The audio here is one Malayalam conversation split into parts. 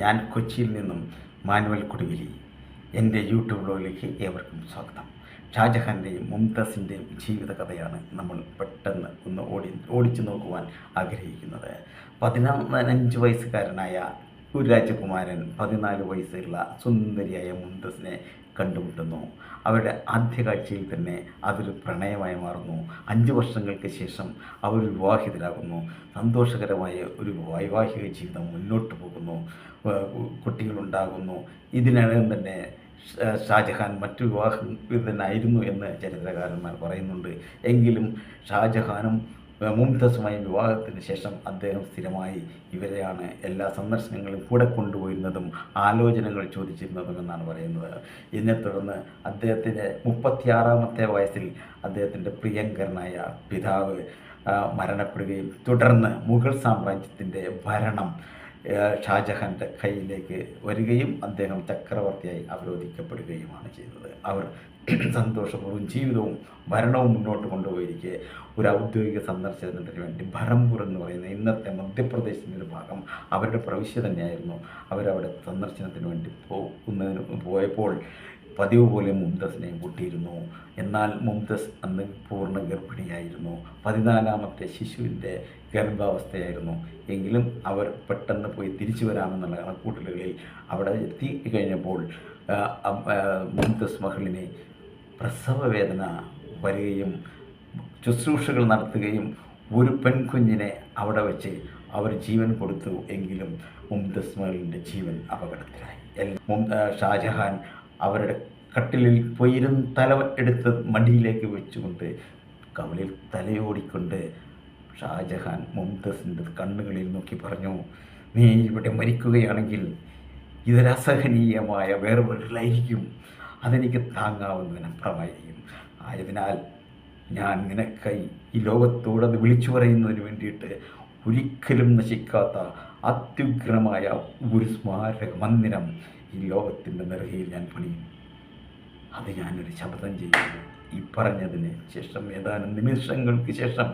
ഞാൻ കൊച്ചിയിൽ നിന്നും മാനുവൽ കൊടുവിലി എന്റെ യൂട്യൂബ് ബ്ലോഗിലേക്ക് ഏവർക്കും സ്വാഗതം. ഷാജഹാന്റെയും മുംതാസിന്റെയും ജീവിതകഥയാണ് നമ്മൾ പെട്ടെന്ന് ഒന്ന് ഓടി ഓടിച്ചു നോക്കുവാൻ ആഗ്രഹിക്കുന്നത്. പതിനഞ്ച് വയസ്സുകാരനായ ഒരു രാജകുമാരൻ പതിനാല് വയസ്സുള്ള സുന്ദരിയായ മുന്തസിനെ കണ്ടുമുട്ടുന്നു. അവരുടെ ആദ്യ കാഴ്ചയിൽ തന്നെ അതൊരു പ്രണയമായി മാറുന്നു. അഞ്ച് വർഷങ്ങൾക്ക് ശേഷം അവർ വിവാഹിതരാകുന്നു. സന്തോഷകരമായ ഒരു വൈവാഹിക ജീവിതം മുന്നോട്ട് പോകുന്നു. കുട്ടികളുണ്ടാകുന്നു. ഇതിനകം തന്നെ ഷാജഹാൻ മറ്റു വിവാഹം വിധനായിരുന്നു എന്ന് ചരിത്രകാരന്മാർ പറയുന്നുണ്ട്. എങ്കിലും ഷാജഹാനും മുംതസുമായി വിവാഹത്തിന് ശേഷം അദ്ദേഹം സ്ഥിരമായി ഇവരെയാണ് എല്ലാ സന്ദർശനങ്ങളും കൂടെ കൊണ്ടുപോയിരുന്നതും ആലോചനകൾ ചോദിച്ചിരുന്നതും എന്നാണ് പറയുന്നത്. ഇതിനെ തുടർന്ന് അദ്ദേഹത്തിന്റെ മുപ്പത്തിയാറാമത്തെ വയസ്സിൽ അദ്ദേഹത്തിന്റെ പ്രിയങ്കരനായ പിതാവ് മരണപ്പെടുകയും തുടർന്ന് മുഗൾ സാമ്രാജ്യത്തിന്റെ ഭരണം ഷാജഹാന്റെ കയ്യിലേക്ക് വരികയും അദ്ദേഹം ചക്രവർത്തിയായി അവരോധിക്കപ്പെടുകയുമാണ് ചെയ്തത്. അവർ സന്തോഷപൂർവം ജീവിതവും ഭരണവും മുന്നോട്ട് കൊണ്ടുപോയിരിക്കെ. ഒരു ഔദ്യോഗിക സന്ദർശനത്തിന് വേണ്ടി ഭരംപൂർ എന്ന് പറയുന്ന ഇന്നത്തെ മധ്യപ്രദേശിന്റെ ഒരു ഭാഗം അവരുടെ പ്രവിശ്യ തന്നെയായിരുന്നു. അവരവിടെ സന്ദർശനത്തിന് വേണ്ടി പോകുന്നതിന് പോയപ്പോൾ പതിവ് പോലെ മുംതസിനെ കൂട്ടിയിരുന്നു. എന്നാൽ മുംതസ് അന്ന് പൂർണ ഗർഭിണിയായിരുന്നു. പതിനാലാമത്തെ ശിശുവിന്റെ ഗർഭാവസ്ഥയായിരുന്നു. എങ്കിലും അവർ പെട്ടെന്ന് പോയി തിരിച്ചു വരാമെന്നുള്ള കണക്കൂട്ടലുകളിൽ അവിടെ എത്തി കഴിഞ്ഞപ്പോൾ മുംതസ് അം- ആ, വേദന വരികയും ശുശ്രൂഷകൾ നടത്തുകയും ഒരു പെൺകുഞ്ഞിനെ അവിടെ വെച്ച് അവർ ജീവൻ കൊടുത്തു എങ്കിലും മുംതസ് മകളിന്റെ ജീവൻ അപകടത്തിലായി. ഷാജഹാൻ അവരുടെ കട്ടിലിൽ പോയിരുന്ന് തല എടുത്ത് മടിയിലേക്ക് വെച്ചുകൊണ്ട് കവലിൽ തലയോടിക്കൊണ്ട് ഷാജഹാൻ മുംതസിന്റെ കണ്ണുകളിൽ നോക്കി പറഞ്ഞു നീ ഇവിടെ മരിക്കുകയാണെങ്കിൽ ഇതൊരസഹനീയമായ വേർപെടലായിരിക്കും അതെനിക്ക് താങ്ങാവുന്നതിനപ്പുറമായിരിക്കും ആയതിനാൽ ഞാൻ നിനക്കായി ഈ ലോകത്തോട് അത് വിളിച്ചു പറയുന്നതിന് വേണ്ടിയിട്ട് ഒരിക്കലും നശിക്കാത്ത അത്യുഗ്രമായ ഒരു സ്മാരക മന്ദിരം ഈ ലോകത്തിന്റെ നിറയിൽ ഞാൻ പണിയും. അത് ഞാനൊരു ശബ്ദം ചെയ്യുന്നു. ഈ പറഞ്ഞതിന് ശേഷം ഏതാനും നിമിഷങ്ങൾക്ക് ശേഷം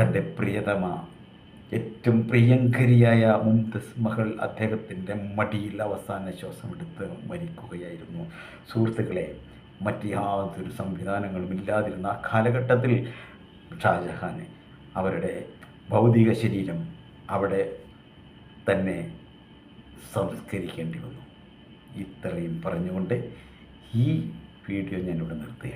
തന്റെ പ്രിയതമ ഏറ്റവും പ്രിയങ്കരിയായ മുംതസ് മകൾ അദ്ദേഹത്തിന്റെ മടിയിൽ അവസാന ശ്വാസമെടുത്ത് മരിക്കുകയായിരുന്നു. സുഹൃത്തുക്കളെ മറ്റ് യാതൊരു സംവിധാനങ്ങളും ഇല്ലാതിരുന്ന ആ കാലഘട്ടത്തിൽ ഷാജഹാൻ അവരുടെ ഭൗതിക ശരീരം അവിടെ തന്നെ സംസ്കരിക്കേണ്ടി വന്നു. ഇത്രയും പറഞ്ഞുകൊണ്ട് ഈ വീഡിയോ ഞാനിവിടെ നിർത്തുകയാണ്.